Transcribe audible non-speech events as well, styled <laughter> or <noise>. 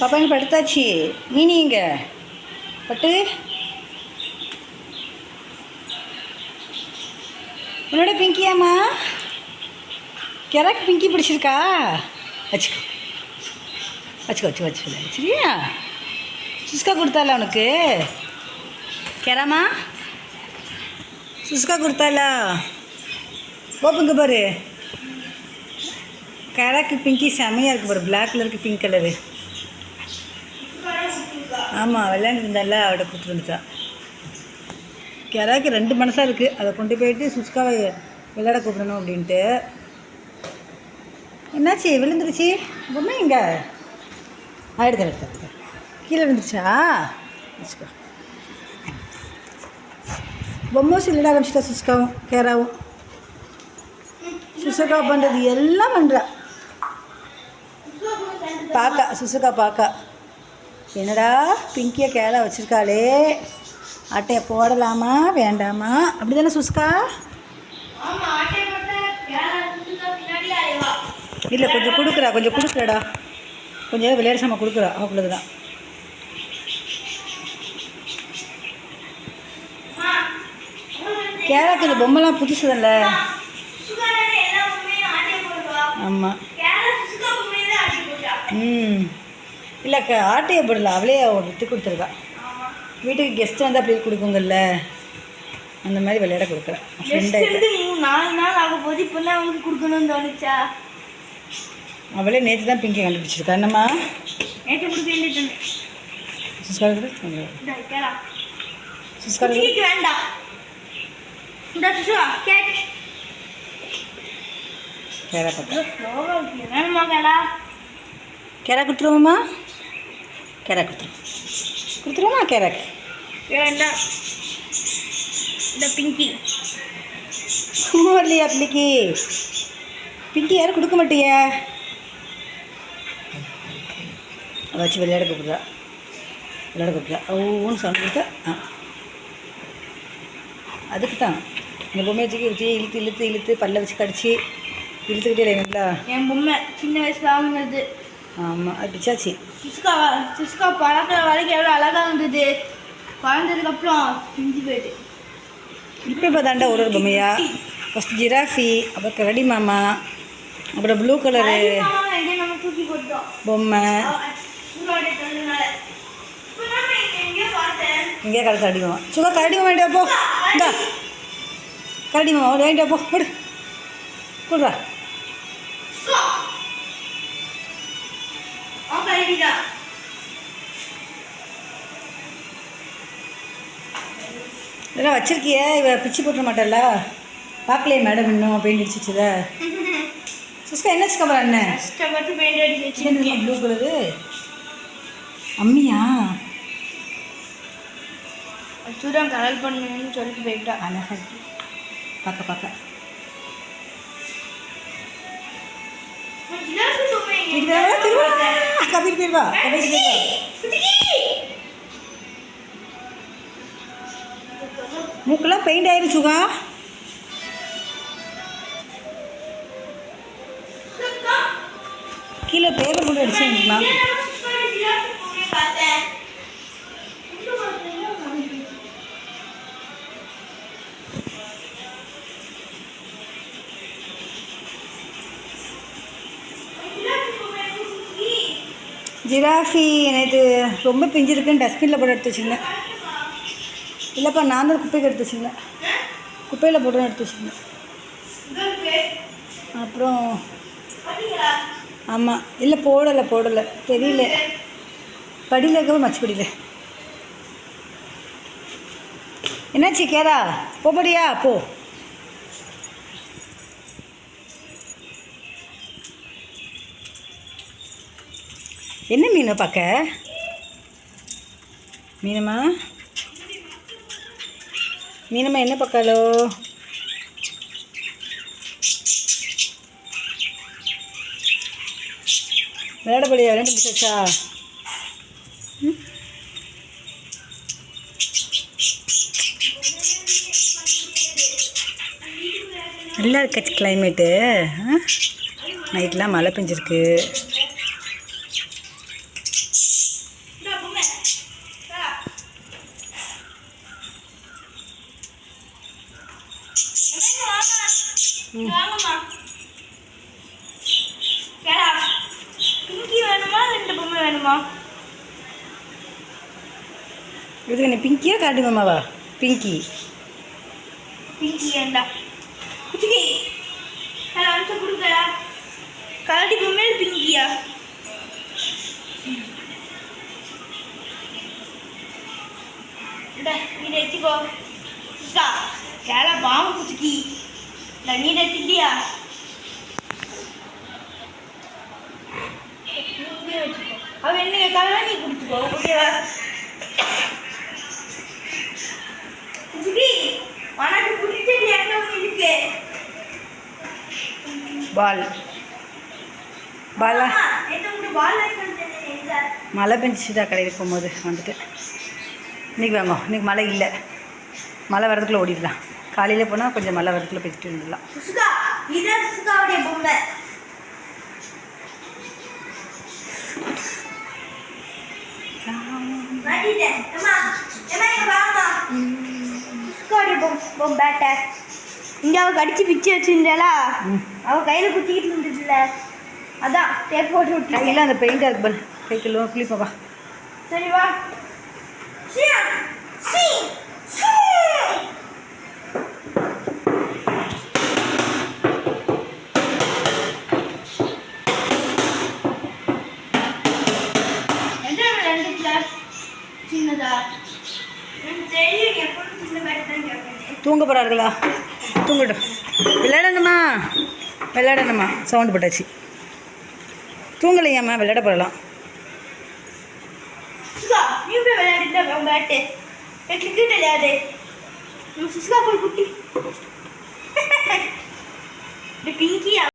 பாப்பா இங்கே படுத்தாச்சு. நீ இங்க. பட்டு. உன்னோட பிங்கியாம்மா கிராக் பிங்கி பிடிச்சிருக்கா? வச்சுக்கோ. வச்சுக்கோ வச்சு வச்சு சரியா? சுஸ்கா கொடுத்தால உனக்கு? கெராமா? சுஸ்கா கொடுத்தால ஓப்புங்க பாரு. கரக்கு பிங்கி செமையாக இருக்கு பாரு. பிளாக் கலருக்கு பிங்க் கலரு ஆமாம் விளையாண்டு இருந்தால அவட கொடுத்துட்டு வந்துட்டா. கிராக்கு ரெண்டு மனசாக இருக்குது அதை கொண்டு போயிட்டு சுஷ்காவை விளையாட கூப்பிடணும் அப்படின்ட்டு. என்னாச்சு விழுந்துருச்சு? பொம்மை இங்கே ஆ எடுத்து எடுத்து கீழே விழுந்துருச்சா? வச்சுக்கோ பொம்மோஸ் சொல்லிட ஆரம்பிச்சிட்டா சுஸ்காவும் கேராவும். சுசுகா பண்ணுறது எல்லாம் பண்ணுறா பாக்கா சுசுகா பாக்கா. என்னடா பிங்கியை கேரா வச்சுருக்காளே? அட்டையை போடலாமா வேண்டாமா? அப்படி தானே சுஸ்கா இல்லை கொஞ்சம் கொடுக்குறா கொஞ்சம் கொடுக்குறடா. கொஞ்சம் விளையாட சாமா கொடுக்குறா அவ்வளோதான் கேராக்கு இந்த பொம்மைலாம் புதுசு தான்ல ஆமாம் ம். இல்லைக்கா ஆட்டையை போடல அவளே அவள் விட்டு கொடுத்துருக்கா. வீட்டுக்கு கெஸ்ட் வந்து அப்படியே கொடுக்குங்கல்ல அந்த மாதிரி விளையாட கொடுக்குறேன் நாலு நாள் ஆக போது இப்பெல்லாம் அவங்களுக்கு கொடுக்கணும்னு தோணுச்சா? அவளே நேற்று தான் பிங்கி கண்டுபிடிச்சிருக்கா. என்னம்மா? நேற்று கொடுக்க வேண்டியது வேண்டாம் கேரா கொடுத்துருவோம்மா கேரா கொடுத்துருவோம் கொடுத்துருவோமா கேராக்கு வேண்டாம் இந்த பிங்கி. இல்லையா பிள்ளைக்கு பிங்கி யாரும் கொடுக்க மாட்டிய? அதை வச்சு விளையாட கூப்பிடுறா. விளையாட கூப்பிடுறா. ஒவ்வொன்று சவுண்ட் கொடுத்தா? ஆ. அதுக்கு தான் இந்த பொம்மையை தூக்கி வச்சு இழுத்து இழுத்து இழுத்து பல்ல வச்சு கடிச்சு இழுத்துக்கிட்டே இல்லைங்களா என் பொம்மை சின்ன வயசுல வாங்கினது. ஆமாம் பிச்சாச்சு சிஸ்கா சிஸ்கா பழக்கிற வரைக்கும் எவ்வளோ அழகாக இருந்தது. குழந்ததுக்கப்புறம் பிஞ்சு போயிட்டு. இப்போ இப்போ தாண்டா ஒரு ஒரு பொம்மையா? ஃபஸ்ட் ஜிராஃபி அப்புறம் கரடி மாமா அப்புறம் ப்ளூ கலரு பொம்மை. இங்கே கடை கரடி மாமா. சும்மா கரடி மாமா போ. இந்தா. கரடி மாமா வேண்டியா போ. விடு. கொடுறா சிஸ்கா கழுவிடா இதெல்லாம் வச்சிருக்கிய? இவ பிச்சு போட்டுற மாட்டல்ல? பார்க்கலையே மேடம் இன்னும் பெயிண்ட் அடிச்சிச்சுத சிஸ்கா என்ன சிக்கா அண்ணன் பெயிண்ட் அடிச்சு ப்ளூ கலரு அம்மியா? சூடான் கலர் பண்ணுன்னு சொல்லிட்டு போயிட்டா. அழகா இருக்கு. பார்க்க பார்க்க திருவா திருவா கபீர் மூக்கெல்லாம் பெயிண்ட் ஆயிருச்சுக்கா கீழே பேப்பர் போட்டு அடிச்சுருந்துக்கலாம் ஜிராஃபி எனக்கு ரொம்ப பிஞ்சிருக்குன்னு டஸ்ட்பினில் போட்டு எடுத்து வச்சுருந்தேன். இல்லைப்பா நான் தான் குப்பைக்கு எடுத்து வச்சுருந்தேன். குப்பையில் போட்டு எடுத்து வச்சுருந்தேன். அப்புறம் ஆமாம் இல்லை போடலை போடலை. தெரியல. படியில் இருக்கவும் மச்சு படியில். என்னாச்சு கேரா? போபடியா போ. என்ன மீன் பார்க்க? மீனம்மா மீனம்மா என்ன பக்காலோ விளையாடப்படியா விளையாண்டு முடிச்சாச்சா நல்லா இருக்காச்சு கிளைமேட்டு நைட்லாம் மழை பெஞ்சிருக்கு. பிங்கி வேணுமா ரெண்டு பொம்மை வேணுமா? இது என்ன பிங்கியா காட்டு மாமாவா பிங்கி. பிங்கி வேண்டா குச்சிக்கி நான் அனுப்பிச்சு கொடுக்கல கலடி பொம்மையில பிங்கியா? இதை வச்சுக்கோ கேள பாம்பு குச்சிக்கி. இந்த நீ வச்சுக்கிட்டியா நீயே வச்சுக்கோ அவன் என்ன கேட்காத நீ குடிச்சுக்கோ ஓகேவா உனக்கு பிடிச்சது என்ன இருக்கு பால் பாலா? மழை பெஞ்சிச்சுடா கடையில் போகும்போது வந்துட்டு. இன்னைக்கு வாங்க இன்னைக்கு மழை இல்லை. மழை வரதுக்குள்ளே ஓடிடலாம். காலையில் போனால் கொஞ்சம் மழை வரதுக்குள்ளே போயிட்டு வந்துடலாம். இங்க வாம்மா. சுசுகாவுடைய பொம்- பொம்பாட்டை. இங்க அவ கடிச்சு பிச்சு வச்சிருந்தாளா? ம். அவ கையில குத்திக்கிட்டு இருந்துச்சுல அதான் டேப் போட்டு விட்டு கையில் அந்த பெயிண்டாக இருக்கு பால் கைக்குள்ள குளிப்பா சரி வா. தூங்க போகிறார்களா தூங்கட்டும். விளையாடணுமா? விளையாடணுமா? சவுண்டு போட்டாச்சு. தூங்கலையாம்மா விளையாட போகலாம் விளையாடு. பிங்கியா <laughs>